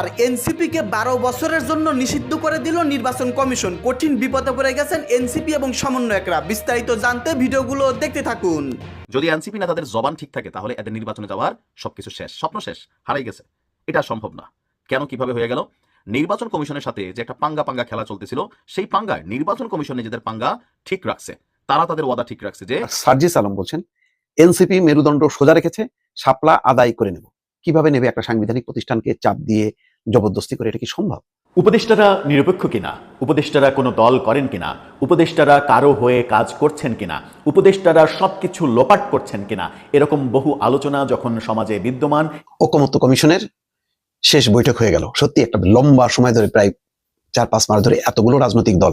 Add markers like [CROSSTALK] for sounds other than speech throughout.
এবার এনসিপিকে বারো বছরের জন্য নিষিদ্ধ করে দিল নির্বাচন কমিশন। কঠিন বিপদে পড়ে গেছেন এনসিপি এবং সমন্বয়করা। বিস্তারিত জানতে ভিডিওগুলো দেখতে থাকুন। যদি এনসিপি না তাদের জবান ঠিক থাকে তাহলে এদের নির্বাচনে যাওয়ার সবকিছু শেষ। স্বপ্ন শেষ হারাই গেছে। এটা সম্ভব না। কেন কীভাবে হয়ে গেল? নির্বাচন কমিশনের সাথে যে একটা পাঙ্গা পাঙ্গা খেলা চলতেছিল সেই পাঙ্গায় নির্বাচন কমিশন নিজেদের পাঙ্গা ঠিক রাখছে। তারা তাদের ওয়াদা ঠিক রাখছে যে সার্জিস আলম বলছেন এনসিপি মেরুদণ্ড সোজা রেখেছে শাপলা আদায় করে নেব। কীভাবে নেবে একটা সাংবিধানিক প্রতিষ্ঠানকে চাপ দিয়ে জবরদস্তি করে এটা কি সম্ভব? উপদেষ্টারা নিরপেক্ষ কিনা? উপদেষ্টারা কোনো দল করেন কিনা? উপদেষ্টারা কারও হয়ে কাজ করছেন কিনা? উপদেষ্টারা সবকিছু লোপাট করছেন কিনা? এরকম বহু আলোচনা যখন সমাজে বিদ্যমান ঐকমত্য কমিশনের শেষ বৈঠক হয়ে গেল। সত্যি একটা লম্বা সময় ধরে প্রায় চার পাঁচ মাস ধরে এতগুলো রাজনৈতিক দল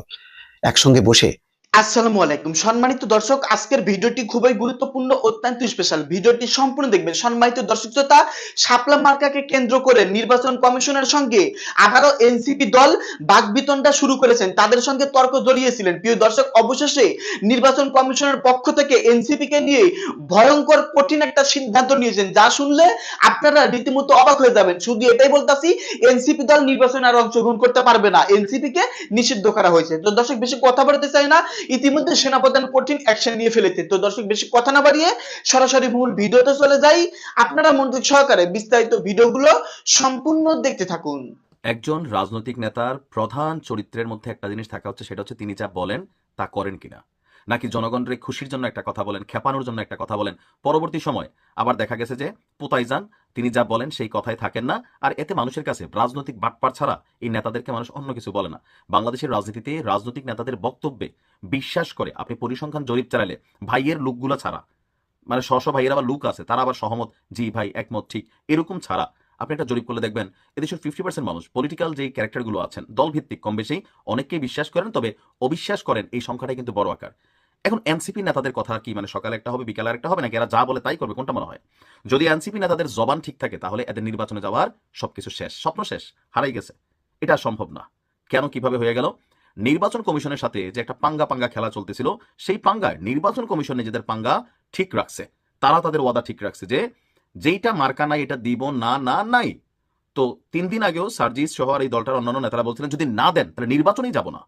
একসঙ্গে বসে আসসালামু আলাইকুম। সম্মানিত দর্শক, আজকের ভিডিওটি খুবই গুরুত্বপূর্ণ, অত্যন্ত স্পেশাল ভিডিওটি সম্পূর্ণ দেখবেন। সম্মানিত দর্শক শ্রোতা, শাপলা মার্কাকে কেন্দ্র করে নির্বাচন কমিশনের সঙ্গে আবারও এনসিপি দল বাগবিতণ্ডা শুরু করেছেন। তাদের সঙ্গে তর্ক জড়িয়েছিলেন। প্রিয় দর্শক, অবশেষে নির্বাচন কমিশনের পক্ষ থেকে এনসিপি কে নিয়ে ভয়ঙ্কর, কঠিন একটা সিদ্ধান্ত নিয়েছেন। যা শুনলে আপনারা রীতিমতো অবাক হয়ে যাবেন। শুধু এটাই বলতাছি, এনসিপি দল নির্বাচনে আর অংশগ্রহণ করতে পারবে না। এনসিপি কে নিষিদ্ধ করা হয়েছে। তো দর্শক, বেশি কথা বলতে চাই না। ইতিমধ্যে সেনাপ্রধান কঠিন অ্যাকশন নিয়ে ফেলেছে। তো দর্শক, বেশি কথা না বাড়িয়ে সরাসরি মূল ভিডিওতে চলে যাই। আপনারা মন্ত্রী সহকারে বিস্তারিত ভিডিওগুলো সম্পূর্ণ দেখতে থাকুন। একজন রাজনৈতিক নেতার প্রধান চরিত্রের মধ্যে একটা জিনিস থাকা হচ্ছে, সেটা হচ্ছে তিনি যা বলেন তা করেন কিনা। নাকি জনগণের খুশির জন্য একটা কথা বলেন, খেপানোর জন্য একটা কথা বলেন। পরবর্তী সময় আবার দেখা গেছে যে পোতাই যান, তিনি যা বলেন সেই কথাই থাকেন না। আর এতে মানুষের কাছে রাজনৈতিক বাটপার ছাড়া এই নেতাদেরকে মানুষ অন্য কিছু বলে না। বাংলাদেশের রাজনীতিতে রাজনৈতিক নেতাদের বক্তব্যে বিশ্বাস করে, আপনি পরিসংখ্যান জরিপ চালালে ভাইয়ের লোকগুলো ছাড়া মানে স্ব ভাইয়ের আবার লুক আছে, তারা আবার সহমত, জি ভাই, একমত, ঠিক, এরকম ছাড়া। আপনি একটা জরিপ করলে দেখবেন এদেশের ফিফটি পার্সেন্ট মানুষ পলিটিক্যাল যে ক্যারেক্টারগুলো আছেন দল ভিত্তিক কম বেশি, অনেককেই বিশ্বাস করেন, তবে অবিশ্বাস করেন এই সংখ্যাটাই কিন্তু বড় আকার। এখন এনসিপি নেতাদের কথা কি মানে সকালে একটা হবে, বিকালে একটা হবে, নাকি এরা যা বলে তাই করবে, কোনটা মনে হয়? যদি এনসিপি নেতাদের জবান ঠিক থাকে, তাহলে এদের নির্বাচনে যাওয়ার সবকিছু শেষ, স্বপ্ন শেষ, হারাই গেছে। এটা সম্ভব না। কেন কীভাবে হয়ে গেল? নির্বাচন কমিশনের সাথে যে একটা পাঙ্গা পাঙ্গা খেলা চলতেছিল, সেই পাঙ্গায় নির্বাচন কমিশন নিজেদের পাঙ্গা ঠিক রাখছে। তারা তাদের ওয়াদা ঠিক রাখছে যে, যেইটা মার্কা নাই, এটা দিব, না না, নাই। তো তিন দিন আগেও সার্জিস সহ আর এই দলটার অন্যান্য নেতারা বলছিলেন, যদি না দেন, তাহলে নির্বাচনেই যাব না।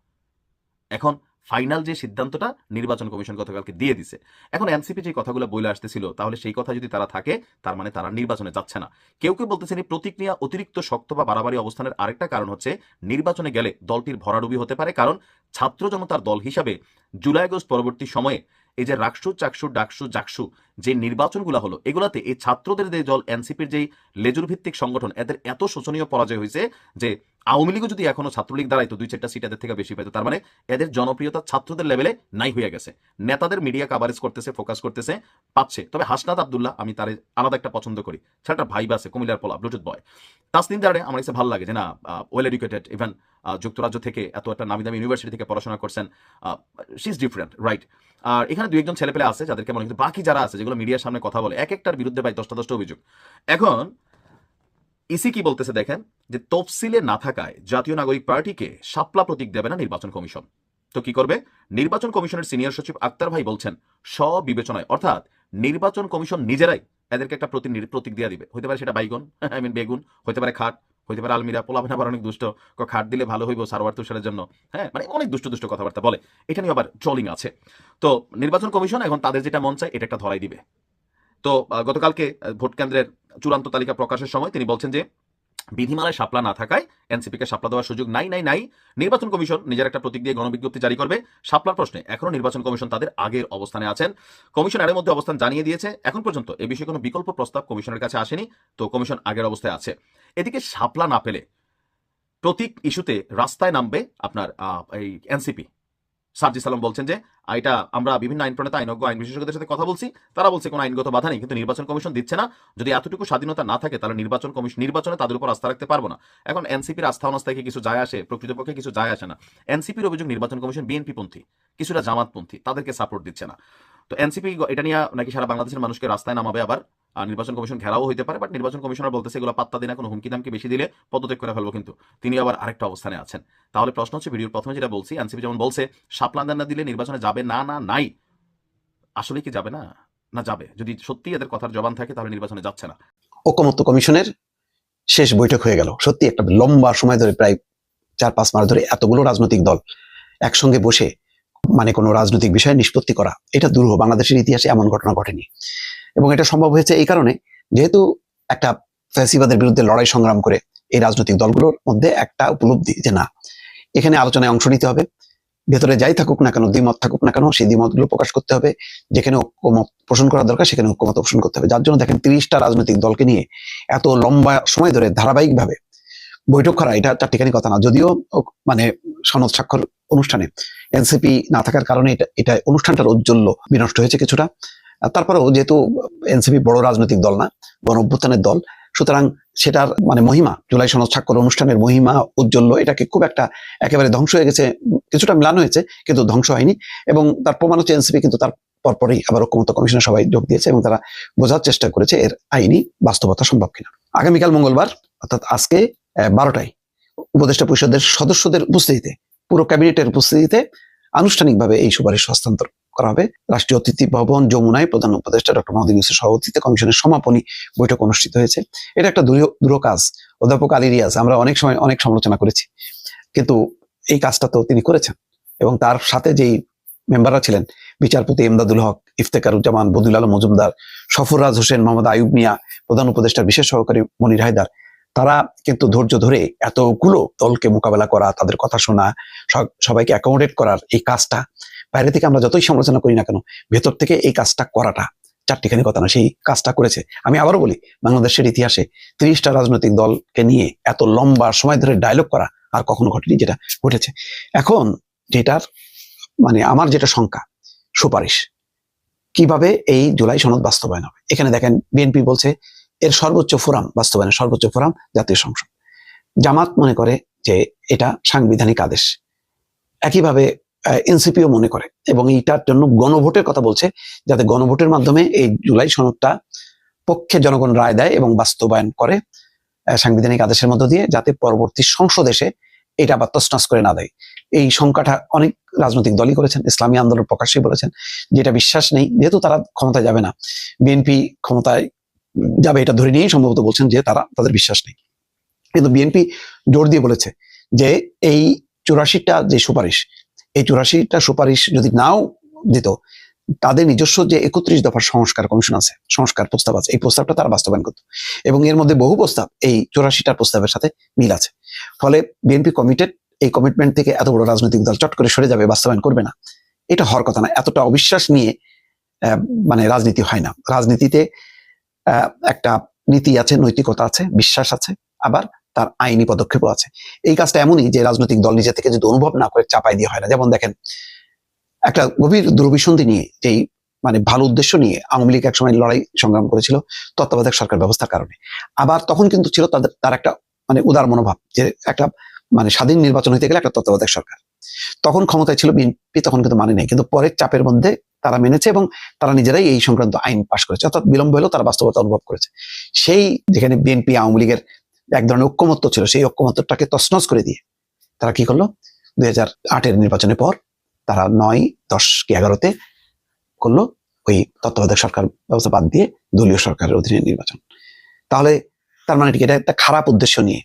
এখন ফাইনাল যে সিদ্ধান্তটা নির্বাচন কমিশন গতকালকে দিয়ে দিছে। এখন এনসিপি যে কথাগুলো বলে আসতেছিল, তাহলে সেই কথা যদি তারা থাকে, তার মানে তারা নির্বাচনে যাচ্ছে না। কেউ কেউ বলতেছেন এই প্রতিক্রিয়া অতিরিক্ত শক্ত বা বাড়াবাড়ি অবস্থানের আরেকটা কারণ হচ্ছে, নির্বাচনে গেলে দলটির ভরাডুবি হতে পারে। কারণ ছাত্র জনতার দল হিসাবে জুলাই আগস্ট পরবর্তী সময়ে এই যে রাকসু, চাকসু, ডাকসু, জাকসু যে নির্বাচনগুলো হলো, এগুলাতে এই ছাত্রদের যে দল, এনসিপির যেই লেজুর ভিত্তিক সংগঠন, এদের এত শোচনীয় পরাজয় হয়েছে যে আওয়ামী লীগও যদি এখনও ছাত্রলীগ দাঁড়াইতো, দুই চারটা সিট এদের থেকে বেশি পেতো তার মানে এদের জনপ্রিয়তা ছাত্রদের লেভেলে নাই হয়ে গেছে। নেতাদের মিডিয়া কাভারেজ করতেছে ফোকাস করতেছে, পাচ্ছে। তবে হাসনাত আবদুল্লাহ, আমি তার আলাদা একটা পছন্দ করি। ছেলেটা ভাই আছে, কুমিল্লার পোলা ব্লুটুথ বয় তাসনিম দাঁড়ে আমার কাছে ভালো লাগে যে না ওয়েল এডুকেটেড ইভেন যুক্তরাজ্য থেকে এত একটা নামি দামি ইউনিভার্সিটি থেকে পড়াশোনা করছেন শি ইজ ডিফারেন্ট রাইট আর এখানে দুই একজন ছেলেপেলে আছে, যাদেরকে মনে কিন্তু বাকি যারা আছে মিডিয়ার সামনে কথা বলে। এক একটার বিরুদ্ধে ভাই দশটা দশটা অভিযোগ। এখন ইসি কি বলতেছে দেখেন যে তফসিলে না থাকায় জাতীয় নাগরিক পার্টিকে শাপলা প্রতীক দেবে না নির্বাচন কমিশন। তো কি করবে? নির্বাচন কমিশনের সিনিয়র সচিব আক্তার ভাই বলছেন, স্ববিবেচনায়, অর্থাৎ নির্বাচন কমিশন নিজেরাই এদেরকে একটা প্রতি প্রতীক দিয়ে দিবে। হতে পারে সেটা বাইগন, [LAUGHS] আই মিন বেগুন হতে পারে খাট। হতে পারে আলমিরা পোলাভেন আবার অনেক দুষ্ট খাট দিলে ভালো হইব সারোয়ার তুষারের জন্য। হ্যাঁ মানে অনেক দুষ্ট দুষ্ট কথাবার্তা বলে। এটা নিয়ে আবার ট্রলিং আছে। তো নির্বাচন কমিশন এখন তাদের যেটা মন চায়, এটা একটা ধরাই দিবে। তো গতকালকে ভোট কেন্দ্রের চূড়ান্ত তালিকা প্রকাশের সময় তিনি বলছেন যে বিধিমালায় সাপলা না থাকায় এনসিপিকে সাপলা দেওয়ার সুযোগ নাই নাই নাই। নির্বাচন কমিশন নিজের একটা প্রতীক দিয়ে গণবিজ্ঞপ্তি জারি করবে। শাপলার প্রশ্নে এখনও নির্বাচন কমিশন তাদের আগের অবস্থানে আছেন। কমিশন এর মধ্যে অবস্থান জানিয়ে দিয়েছে, এখন পর্যন্ত এ বিষয়ে কোনো বিকল্প প্রস্তাব কমিশনের কাছে আসেনি, তো কমিশন আগের অবস্থায় আছে। এদিকে সাপলা না পেলে প্রতীক ইস্যুতে রাস্তায় নামবে আপনার এই এনসিপি। সার্জি সালাম বলছেন যে এটা আমরা বিভিন্ন আইন প্রণেতা, আইনজ্ঞ, আইন বিশেষজ্ঞদের সাথে কথা বলছি। তারা বলছে কোনো আইনগত বাধা নেই, কিন্তু নির্বাচন কমিশন দিচ্ছে না। যদি এতটুকু স্বাধীনতা না থাকে, তাহলে নির্বাচন কমিশন নির্বাচনে তাদের উপর আস্থা রাখতে পারব না। এখন এনসিপির আস্থা অনাস্থা কি কিছু যায় আসে, প্রকৃতপক্ষে কিছু যায় আসে না। এনসিপির অভিযোগ নির্বাচন কমিশন বিএনপি পন্থী, কিছুটা জামাতপন্থী, তাদেরকে সাপোর্ট দিচ্ছে না। তো এনসিপি এটা নিয়ে নাকি সারা বাংলাদেশের মানুষকে রাস্তায় নামাবে আবার। নির্বাচন কমিশন ঘেরাও হইতে পারে বাট নির্বাচন কমিশনার বলতেছে এগুলো পাত্তা দিনা কোনো হুমকি দামকে বেশি দিলে পদত্যাগ করে ফেলব কিন্তু। তিনি আবার আরেকটা অবস্থানে আছেন। তাহলে প্রশ্ন হচ্ছে, ভিডিওর প্রথমে যেটা বলছি, এনসিপি যেমন বলছে সাপলান্দান না দিলে নির্বাচনে যাবে না না, নাই। আসলে কি যাবে না? না যাবে। যদি সত্যি এদের কথার জবান থাকে, তাহলে নির্বাচনে যাচ্ছে না। ঐকমত্য কমিশনের শেষ বৈঠক হয়ে গেল। সত্যি একটা লম্বা সময় ধরে, প্রায় চার পাঁচ মাস ধরে এতগুলো রাজনৈতিক দল একসঙ্গে বসে মানে কোনো রাজনৈতিক বিষয়ে নিষ্পত্তি করা, এটা দুরূহ বাংলাদেশের ইতিহাসে এমন ঘটনা ঘটেনি। এবং এটা সম্ভব হয়েছে এই কারণে যেহেতু একটা ফ্যাসিবাদের বিরুদ্ধে লড়াই সংগ্রাম করে এই রাজনৈতিক দলগুলোর মধ্যে একটা উপলব্ধি যে না, এখানে আলোচনায় অংশ নিতে হবে, ভেতরে যাই থাকুক না কেন, দ্বিমত থাকুক না কেন, সেই দ্বিমতগুলো প্রকাশ করতে হবে, যেখানে ঐক্যমত পোষণ করা দরকার, সেখানে ঐক্যমত পোষণ করতে হবে। যার জন্য দেখেন তিরিশটা রাজনৈতিক দলকে নিয়ে এত লম্বা সময় ধরে ধারাবাহিকভাবে বৈঠক করা, এটা চারটিখানি কথা না, যদিও মানে সনদ স্বাক্ষর অনুষ্ঠানে। এনসিপি না থাকার কারণে এটা এটা অনুষ্ঠানটার ঔজ্জ্বল্য বিনষ্ট হয়েছে কিছুটা। তারপরেও যেহেতু এনসিপি বড় রাজনৈতিক দল না, গণ অভ্যুত্থানের দল, সুতরাং সেটার মানে মহিমা, জুলাই সনদ স্বাক্ষর অনুষ্ঠানের মহিমা উজ্জ্বল্য এটাকে খুব একটা একেবারে ধ্বংস হয়ে গেছে, কিছুটা মিলান হয়েছে, কিন্তু ধ্বংস হয়নি। এবং তার প্রমাণ হচ্ছে এনসিপি কিন্তু তার পরপরই আবার ঐক্যমত্য কমিশনের সবাই যোগ দিয়েছে এবং তারা বোঝার চেষ্টা করেছে এর আইনি বাস্তবতা সম্ভব কিনা। আগামীকাল মঙ্গলবার, অর্থাৎ আজকে বারোটায়, উপদেষ্টা পরিষদের সদস্যদের উপস্থিতিতে পুরো ক্যাবিনেটের উপস্থিতিতে আনুষ্ঠানিকভাবে এই সুপারিশ হস্তান্তর করা হবে। রাষ্ট্রীয় অতিথি ভবন যমুনায় প্রধান উপদেষ্টা ডক্টর মোহাম্মদ ইউনুসের কমিশনের সমাপনী বৈঠক অনুষ্ঠিত হয়েছে। এটা একটা দূর কাজ। অধ্যাপক আলী রিয়াজ, আমরা অনেক সময়, অনেক সমালোচনা করেছি। কিন্তু এই কাজটা তো তিনি করেছেন এবং তার সাথে যেই মেম্বাররা ছিলেন, বিচারপতি এমদাদুল হক, ইফতেকারুজ্জামান, বদুল আলম মজুমদার, সফররাজ হোসেন, মোহাম্মদ আয়ুব মিয়া, প্রধান উপদেষ্টার বিশেষ সহকারী মনির হায়দার তারা কিন্তু ধৈর্য ধরে এতগুলো দলকে মোকাবেলা করা, তাদের কথা শোনা সবাইকে অ্যাকোমোডেট করার এই কাজটা, বাইরে থেকে আমরা যতই সমালোচনা করি না কেন, ভেতর থেকে এই কাজটা করাটা চারটিখানি কথা না, সেই কাজটা করেছে। আমি আবারও বলি, বাংলাদেশের ইতিহাসে ত্রিশটা রাজনৈতিক দলকে নিয়ে এত লম্বা সময় ধরে ডায়লগ করা আর কখনো ঘটেনি যেটা ঘটেছে। এখন যেটার মানে আমার যেটা শঙ্কা, সুপারিশ, কীভাবে এই জুলাই সনদ বাস্তবায়ন হবে? এখানে দেখেন, বিএনপি বলছে এর সর্বোচ্চ ফোরাম, বাস্তবায়নের সর্বোচ্চ ফোরাম জাতীয় সংসদ। জামাত মনে করে যে এটা সাংবিধানিক আদেশ। একইভাবে এনসিপিও মনে করে এবং এইটার জন্য গণভোটের কথা বলছে, যাতে গণভোটের মাধ্যমে এই জুলাই সনদটা পক্ষে জনগণ রায় দেয় এবং বাস্তবায়ন করে সাংবিধানিক আদেশের মধ্য দিয়ে যাতে পরবর্তী সংসদ এসে এটা আবার তসনস করে না দেয়। এই সংখ্যাটা অনেক রাজনৈতিক দলই করেছেন, ইসলামী আন্দোলন প্রকাশ্যে বলেছেন, যেটা বিশ্বাস নেই, যেহেতু তারা ক্ষমতায় যাবে না। বিএনপি ক্ষমতায় যাবে, এটা ধরে নিয়েই সম্ভবত বলছেন যে তারা, তাদের বিশ্বাস নেই। কিন্তু বিএনপি জোর দিয়ে বলেছে যে এই চুরাশিটা যে সুপারিশ, এই চুরাশিটা সুপারিশ যদি নাও দিত, তাদের নিজস্ব যে একত্রিশ দফার সংস্কার কমিশন আছে, সংস্কার প্রস্তাব আছে, এই প্রস্তাবটা তারা বাস্তবায়ন করতো। এবং এর মধ্যে বহু প্রস্তাব এই চুরাশিটার প্রস্তাবের সাথে মিল আছে। ফলে বিএনপি কমিটেড এই কমিটমেন্ট থেকে এত বড় রাজনৈতিক দল চট করে সরে যাবে, বাস্তবায়ন করবে না। এটা হওয়ার কথা না, এতটা অবিশ্বাস নিয়ে মানে রাজনীতি হয় না। রাজনীতিতে একটা নীতি আছে, নৈতিকতা আছে, বিশ্বাস আছে, আবার তার আইনি পদক্ষেপও আছে। এই কাজটা এমনই যে রাজনৈতিক দল নিজে থেকে যদি অনুভব না করে, চাপাই দিয়ে হয় না। যেমন দেখেন, একটা গভীর দুরভিসন্ধি নিয়ে, যেই মানে ভালো উদ্দেশ্য নিয়ে আওয়ামী লীগ একসময় লড়াই সংগ্রাম করেছিল, তত্ত্বাবধায়ক সরকার ব্যবস্থার কারণে। আবার তখন কিন্তু ছিল তাদের, তার একটা মানে উদার মনোভাব যে একটা মানে স্বাধীন নির্বাচন হইতে গেলে একটা তত্ত্বাবধায়ক সরকার। তখন ক্ষমতায় ছিল বিএনপি, তখন কিন্তু মানে নেই। কিন্তু পরের চাপের মধ্যে তারা মেনেছে এবং তারা নিজেরাই এই সংক্রান্ত আইন পাশ করেছে। অর্থাৎ বিলম্ব হলেও তারা বাস্তবতা অনুভব করেছে। সেই যেখানে বিএনপি আওয়ামী লীগের এক ধরনের ঐক্যমত্য ছিল, সেই ঐক্যমত্যটাকে তছনছ করে দিয়ে তারা কি করল? দুই হাজার আটের নির্বাচনের পর তারা নয়, দশ কি এগারোতে করল ওই তত্ত্বাবধায়ক সরকার ব্যবস্থা বাদ দিয়ে দলীয় সরকারের অধীনে নির্বাচন। তাহলে তার মানে এটা একটা খারাপ উদ্দেশ্য নিয়ে,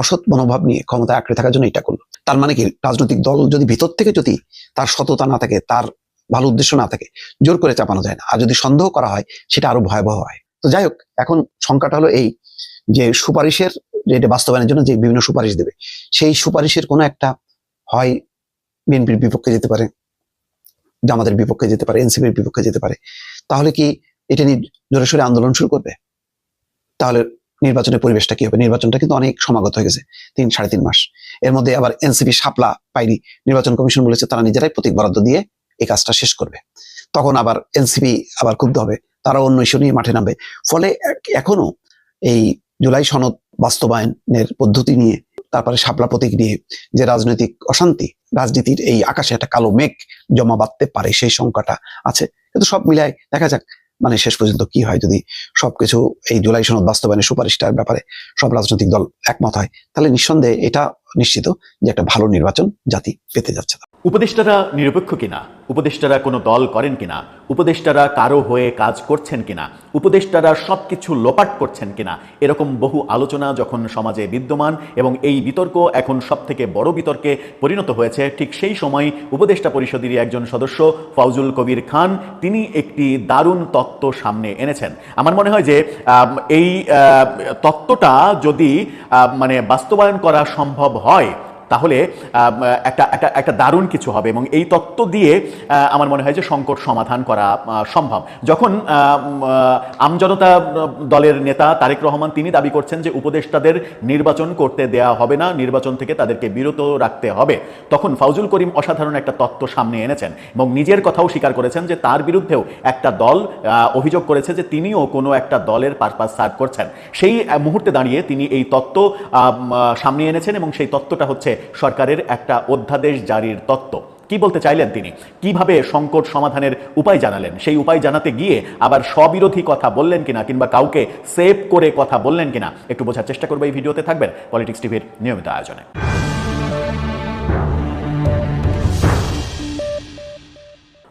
অসৎ মনোভাব নিয়ে ক্ষমতা আঁকড়ে থাকার জন্য এটা করল। তার মানে কি? রাজনৈতিক দল যদি ভিতর থেকে যদি তার সততা না থাকে, তার ভালো উদ্দেশ্য না থাকে, জোর করে চাপানো যায় না। আর যদি সন্দেহ করা হয়, সেটা আরও ভয়াবহ হয়। তো যাই হোক, এখন সংখ্যাটা হলো এই যে সুপারিশের এটা বাস্তবায়নের জন্য যে বিভিন্ন সুপারিশ দেবে, সেই সুপারিশের কোনো একটা হয় বিএনপির বিপক্ষে যেতে পারে, জামাতের বিপক্ষে যেতে পারে, এনসিপির বিপক্ষে যেতে পারে। তাহলে কি এটা নিয়ে জোরে সোরে আন্দোলন শুরু করবে? তাহলে নির্বাচনের পরিবেশটা কি হবে? নির্বাচনটা কিন্তু অনেক সমাগত হয়ে গেছে, তিন, সাড়ে তিন মাস। এর মধ্যে আবার এনসিপি সাপলা পাইনি নির্বাচন কমিশন বলেছে তারা নিজেরাই প্রতীক বরাদ্দ দিয়ে এই কাজটা শেষ করবে। তখন আবার এনসিপি আবার ক্ষুব্ধ হবে। তারা অন্য ইস্যু নিয়ে মাঠে নামবে। ফলে এখনও এই জুলাই সনদ বাস্তবায়নের পদ্ধতি নিয়ে, তারপরে শাপলা প্রতীক নিয়ে যে রাজনৈতিক অশান্তি, রাজনীতির এই আকাশে একটা কালো মেঘ জমা বাঁধতে পারে সেই সংখ্যাটা আছে। কিন্তু সব মিলায় দেখা যাক মানে শেষ পর্যন্ত কি হয় যদি সবকিছু এই জুলাই সনদ বাস্তবায়নের সুপারিশটার ব্যাপারে সব রাজনৈতিক দল একমত হয়। তাহলে নিঃসন্দেহে এটা নিশ্চিত যে একটা ভালো নির্বাচন জাতি পেতে যাচ্ছে। উপদেষ্টারা নিরপেক্ষ কিনা? উপদেষ্টারা কোনো দল করেন কিনা? উপদেষ্টারা কারও হয়ে কাজ করছেন কিনা? উপদেষ্টারা সবকিছু লোপাট করছেন কিনা? এরকম বহু আলোচনা যখন সমাজে বিদ্যমান এবং এই বিতর্ক এখন সব থেকে বড় বিতর্কে পরিণত হয়েছে, ঠিক সেই সময় উপদেষ্টা পরিষদেরই একজন সদস্য ফৌজুল কবির খান, তিনি একটি দারুণ তত্ত্ব সামনে এনেছেন। আমার মনে হয় যে এই তত্ত্বটা যদি মানে বাস্তবায়ন করা সম্ভব হয় তাহলে একটা একটা একটা দারুণ কিছু হবে এবং এই তত্ত্ব দিয়ে আমার মনে হয় যে সংকট সমাধান করা সম্ভব। যখন আমজনতা দলের নেতা তারেক রহমান তিনি দাবি করছেন যে উপদেষ্টাদের নির্বাচন করতে দেয়া হবে না, নির্বাচন থেকে তাদেরকে বিরত রাখতে হবে, তখন ফাউজুল করিম অসাধারণ একটা তত্ত্ব সামনে এনেছেন এবং নিজের কথাও স্বীকার করেছেন যে তার বিরুদ্ধেও একটা দল অভিযোগ করেছে যে তিনিও কোনো একটা দলের পারপাস সার্ভ করছেন। সেই মুহূর্তে দাঁড়িয়ে তিনি এই তত্ত্ব সামনে এনেছেন এবং সেই তত্ত্বটা হচ্ছে সরকারের একটা অধ্যাদেশ জারির তত্ত্ব। কি বলতে চাইলেন তিনি? কীভাবে সংকট সমাধানের উপায় জানালেন? সেই উপায় জানাতে গিয়ে আবার স্ববিরোধী কথা বললেন কিনা কিংবা কাউকে সেভ করে কথা বললেন কিনা একটু বোঝার চেষ্টা করব এই ভিডিওতে থাকবেন পলিটিক্স টিভির নিয়মিত আয়োজনে।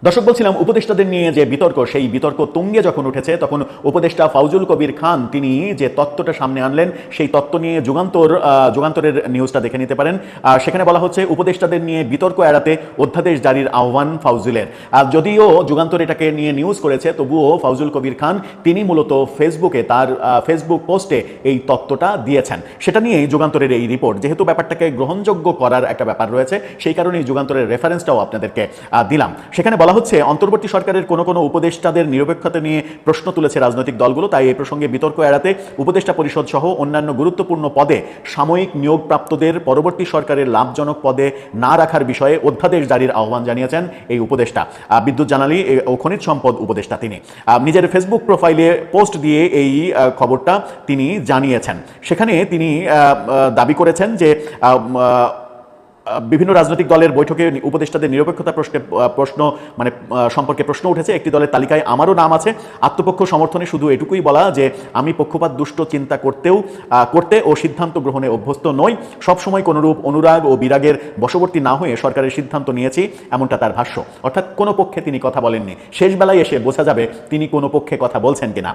দর্শক, বলছিলাম উপদেষ্টাদের নিয়ে যে বিতর্ক, সেই বিতর্ক তুঙ্গে যখন উঠেছে, তখন উপদেষ্টা ফাউজুল কবির খান, তিনি যে তত্ত্বটা সামনে আনলেন, সেই তত্ত্ব নিয়ে যুগান্তর যুগান্তরের নিউজটা দেখে নিতে পারেন। আর সেখানে বলা হচ্ছে, উপদেষ্টাদের নিয়ে বিতর্ক এড়াতে অধ্যাদেশ জারির আহ্বান ফাউজুলের। আর যদিও যুগান্তর এটাকে নিয়ে নিউজ করেছে, তবুও ফাউজুল কবির খান, তিনি মূলত ফেসবুকে তার ফেসবুক পোস্টে এই তত্ত্বটা দিয়েছেন। সেটা নিয়েই যুগান্তরের এই রিপোর্ট যেহেতু ব্যাপারটাকে গ্রহণযোগ্য করার একটা ব্যাপার রয়েছে, সেই কারণেই যুগান্তরের রেফারেন্সটাও আপনাদেরকে দিলাম। সেখানে বলা হচ্ছে, অন্তর্বর্তী সরকারের কোনো কোনো উপদেষ্টাদের নিরপেক্ষতা নিয়ে প্রশ্ন তুলেছে রাজনৈতিক দলগুলো, তাই এই প্রসঙ্গে বিতর্ক এড়াতে উপদেষ্টা পরিষদ সহ অন্যান্য গুরুত্বপূর্ণ পদে সাময়িক নিয়োগপ্রাপ্তদের পরবর্তী সরকারের লাভজনক পদে না রাখার বিষয়ে অধ্যাদেশ জারির আহ্বান জানিয়েছেন এই উপদেষ্টা। বিদ্যুৎ জানালি ও খনিজ সম্পদ উপদেষ্টা তিনি। নিজের ফেসবুক প্রোফাইলে পোস্ট দিয়ে এই খবরটা তিনি জানিয়েছেন। সেখানে তিনি দাবি করেছেন যে বিভিন্ন রাজনৈতিক দলের বৈঠকে উপদেষ্টাদের নিরপেক্ষতা প্রশ্নে প্রশ্ন মানে সম্পর্কে প্রশ্ন উঠেছে। একটি দলের তালিকায় আমারও নাম আছে। আত্মপক্ষ সমর্থনে শুধু এটুকুই বলা যে, আমি পক্ষপাত, দুষ্ট চিন্তা করতেও করতে ও সিদ্ধান্ত গ্রহণে অভ্যস্ত নই। সবসময় কোনোরূপ অনুরাগ ও বিরাগের বশবর্তী না হয়ে সরকারের সিদ্ধান্ত নিয়েছি, এমনটা তার ভাষ্য। অর্থাৎ কোনো পক্ষে তিনি কথা বলেননি। শেষ বেলায় এসে বোঝা যাবে তিনি কোনো পক্ষে কথা বলছেন কিনা।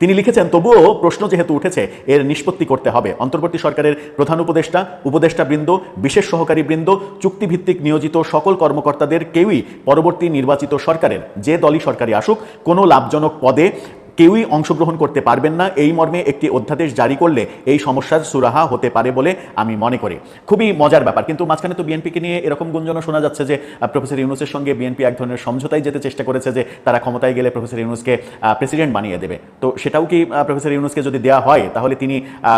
তিনি লিখেছেন, তবুও প্রশ্ন যেহেতু উঠেছে, এর নিষ্পত্তি করতে হবে। অন্তর্বর্তী সরকারের প্রধান উপদেষ্টা উপদেষ্টা বৃন্দ বিশেষ সহকারী বৃন্দ, চুক্তিভিত্তিক নিয়োজিত সকল কর্মকর্তাদের কেউই পরবর্তী নির্বাচিত সরকারের, যে দলই সরকারি আসুক, কোনো লাভজনক পদে কেউই অংশগ্রহণ করতে পারবেন না। এই মর্মে একটি অধ্যাদেশ জারি করলে এই সমস্যার সুরাহা হতে পারে বলে আমি মনে করি। খুবই মজার ব্যাপার। কিন্তু মাঝখানে তো বিএনপিকে নিয়ে এরকম গুঞ্জনও শোনা যাচ্ছে যে প্রফেসর ইউনুসের সঙ্গে বিএনপি এক ধরনের সমঝোতায় যেতে চেষ্টা করেছে যে, তারা ক্ষমতায় গেলে প্রফেসর ইউনুসকে প্রেসিডেন্ট বানিয়ে দেবে। তো সেটাও কি প্রফেসর ইউনুসকে যদি দেওয়া হয়, তাহলে তিনি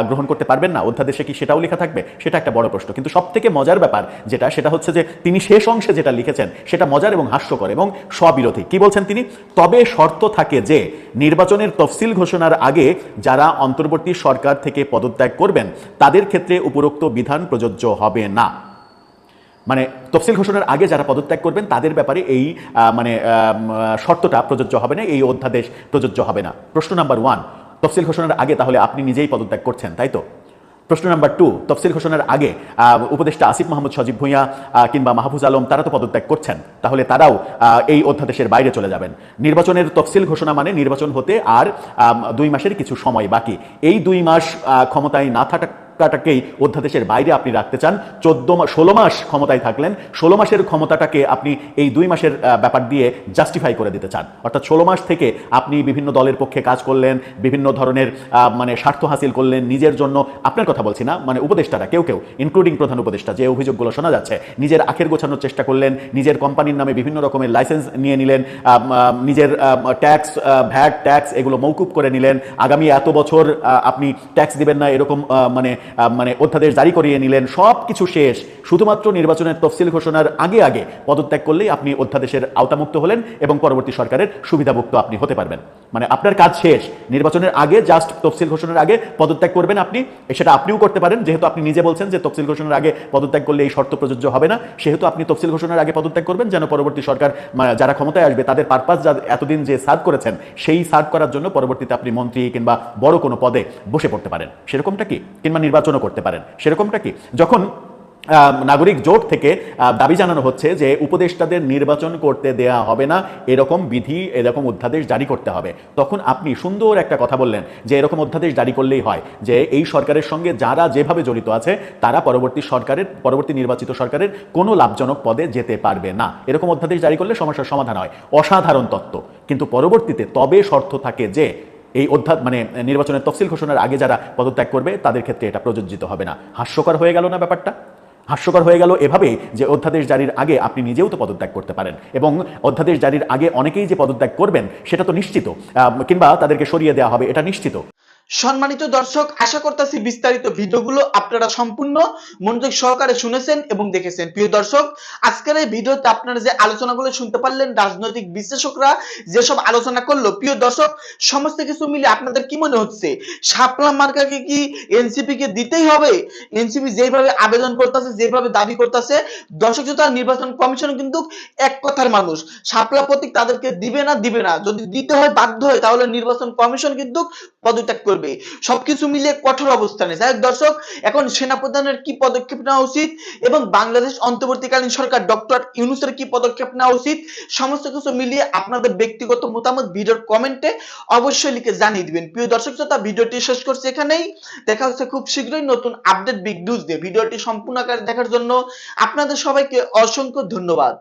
গ্রহণ করতে পারবেন না? অধ্যাদেশে কি সেটাও লেখা থাকবে? সেটা একটা বড় প্রশ্ন। কিন্তু সব থেকে মজার ব্যাপার যেটা, সেটা হচ্ছে যে, তিনি শেষ অংশে যেটা লিখেছেন, সেটা মজার এবং হাস্যকর এবং স্ববিরোধী। কি বলছেন তিনি? তবে শর্ত থাকে যে নির্বাচনের তফসিল ঘোষণার আগে যারা অন্তর্বর্তী সরকার থেকে পদত্যাগ করবেন, তাদের ক্ষেত্রে উপরোক্ত বিধান প্রযোজ্য হবে না। মানে তফসিল ঘোষণার আগে যারা পদত্যাগ করবেন, তাদের ব্যাপারে এই মানে শর্তটা প্রযোজ্য হবে না, এই অধ্যাদেশ প্রযোজ্য হবে না। প্রশ্ন নাম্বার ওয়ান তফসিল ঘোষণার আগে তাহলে আপনি নিজেই পদত্যাগ করছেন, তাই তো? প্রশ্ন নাম্বার টু তফসিল ঘোষণার আগে উপদেষ্টা আসিফ মাহমুদ সজীব ভুঁইয়া কিংবা মাহফুজ আলম, তারা তো পদত্যাগ করছেন। তাহলে তারাও এই অধ্যাদেশের বাইরে চলে যাবেন। নির্বাচনের তফসিল ঘোষণা মানে নির্বাচন হতে আর দুই মাসের কিছু সময় বাকি। এই দুই মাস ক্ষমতায় না থাকা ক্ষমতাটাকেই অধ্যাদেশের বাইরে আপনি রাখতে চান। চোদ্দ ষোলো মাস ক্ষমতায় থাকলেন। ষোলো মাসের ক্ষমতাটাকে আপনি এই দুই মাসের ব্যাপার দিয়ে জাস্টিফাই করে দিতে চান। অর্থাৎ ষোলো মাস থেকে আপনি বিভিন্ন দলের পক্ষে কাজ করলেন, বিভিন্ন ধরনের মানে স্বার্থ হাসিল করলেন নিজের জন্য। আপনার কথা বলছি না মানে উপদেষ্টারা, কেউ কেউ ইনক্লুডিং প্রধান উপদেষ্টা, যে অভিযোগগুলো শোনা যাচ্ছে, নিজের আখের গোছানোর চেষ্টা করলেন, নিজের কোম্পানির নামে বিভিন্ন রকমের লাইসেন্স নিয়ে নিলেন নিজের ট্যাক্স ভ্যাট ট্যাক্স এগুলো মৌকুব করে নিলেন। আগামী এত বছর আপনি ট্যাক্স দিবেন না, এরকম মানে মানে অধ্যাদেশ জারি করিয়ে নিলেন। সব কিছু শেষ। শুধুমাত্র নির্বাচনের তফসিল ঘোষণার আগে আগে পদত্যাগ করলেই আপনি অধ্যাদেশের আওতামুক্ত হলেন এবং পরবর্তী সরকারের সুবিধাভুক্ত আপনি হতে পারবেন। মানে আপনার কাজ শেষ। নির্বাচনের আগে জাস্ট তফসিল ঘোষণার আগে পদত্যাগ করবেন আপনি। সেটা আপনিও করতে পারেন। যেহেতু আপনি নিজে বলছেন যে তফসিল ঘোষণার আগে পদত্যাগ করলে এই শর্ত প্রযোজ্য হবে না, সেহেতু আপনি তফসিল ঘোষণার আগে পদত্যাগ করবেন যেন পরবর্তী সরকার যারা ক্ষমতায় আসবে তাদের পারপাস যা এতদিন যে সার্ভ করেছেন, সেই সার্ভ করার জন্য পরবর্তীতে আপনি মন্ত্রী কিংবা বড় কোনো পদে বসে পড়তে পারেন। সেরকমটা কি? কিংবা নির্বাচনও করতে পারেন। সেরকমটা কি? যখন নাগরিক জোট থেকে দাবি জানানো হচ্ছে যে উপদেষ্টাদের নির্বাচন করতে দেয়া হবে না, এরকম বিধি, এরকম অধ্যাদেশ জারি করতে হবে। তখন আপনি সুন্দর একটা কথা বললেন যে এরকম অধ্যাদেশ জারি করলেই হয়, যে এই সরকারের সঙ্গে যারা যেভাবে জড়িত আছে, তারা পরবর্তী সরকারের, পরবর্তী নির্বাচিত সরকারের কোনো লাভজনক পদে যেতে পারবে না। এরকম অধ্যাদেশ জারি করলে সমস্যার সমাধান হয়। অসাধারণ তত্ত্ব। কিন্তু পরবর্তীতে তবে শর্ত থাকে যে এই অধ্যাত মানে নির্বাচনের তফসিল ঘোষণার আগে যারা পদত্যাগ করবে, তাদের ক্ষেত্রে এটা প্রযোজিত হবে না। হাস্যকর হয়ে গেল না ব্যাপারটা? হাস্যকর হয়ে গেল এভাবে যে অধ্যাদেশ জারির আগে আপনি নিজেও তো পদত্যাগ করতে পারেন এবং অধ্যাদেশ জারির আগে অনেকেই যে পদত্যাগ করবেন, সেটা তো নিশ্চিত। কিংবা তাদেরকে সরিয়ে দেওয়া হবে, এটা নিশ্চিত। সম্মানিত দর্শক, আশা করতেছি বিস্তারিত ভিডিওগুলো আপনারা সম্পূর্ণ মনোযোগ সহকারে শুনেছেন এবং দেখেছেন। প্রিয় দর্শক, আজকের এই ভিডিওতে আপনারা যে আলোচনাগুলো শুনতে পারলেন, রাজনৈতিক বিশ্লেষকরা যেসব আলোচনা করল, প্রিয় দর্শক, সমস্ত কিছু মিলে আপনাদের কি মনে হচ্ছে? শাপলা মার্কাকে কি এনসিপি কে দিতেই হবে? এনসিপি যেভাবে আবেদন করতেছে, যেভাবে দাবি করতেছে, দর্শক শ্রোতা, নির্বাচন কমিশন কিন্তু এক কথার মানুষ। শাপলা প্রতীক তাদেরকে দিবে না দিবে না। যদি দিতে হয়, বাধ্য হয়, তাহলে নির্বাচন কমিশন কিন্তু পদত্যাগ করবে। সবকিছু মিলিয়ে কঠোর অবস্থানে যাই দর্শক, এখন সেনাপ্রধানের কি পদক্ষেপ নেওয়া উচিত এবং বাংলাদেশ অন্তর্বর্তীকালীন সরকার ডক্টর ইউনুসের কি পদক্ষেপ নেওয়া উচিত, সমস্ত কিছু মিলিয়ে আপনাদের ব্যক্তিগত মতামত ভিডিওর কমেন্টে অবশ্যই লিখে জানিয়ে দিবেন। প্রিয় দর্শক শ্রোতা, ভিডিওটি শেষ করছি এখানেই। দেখা হচ্ছে খুব শীঘ্রই নতুন আপডেট বিগ নিউজ দিয়ে। ভিডিওটি সম্পূর্ণ আকারে দেখার জন্য আপনাদের সবাইকে অসংখ্য ধন্যবাদ।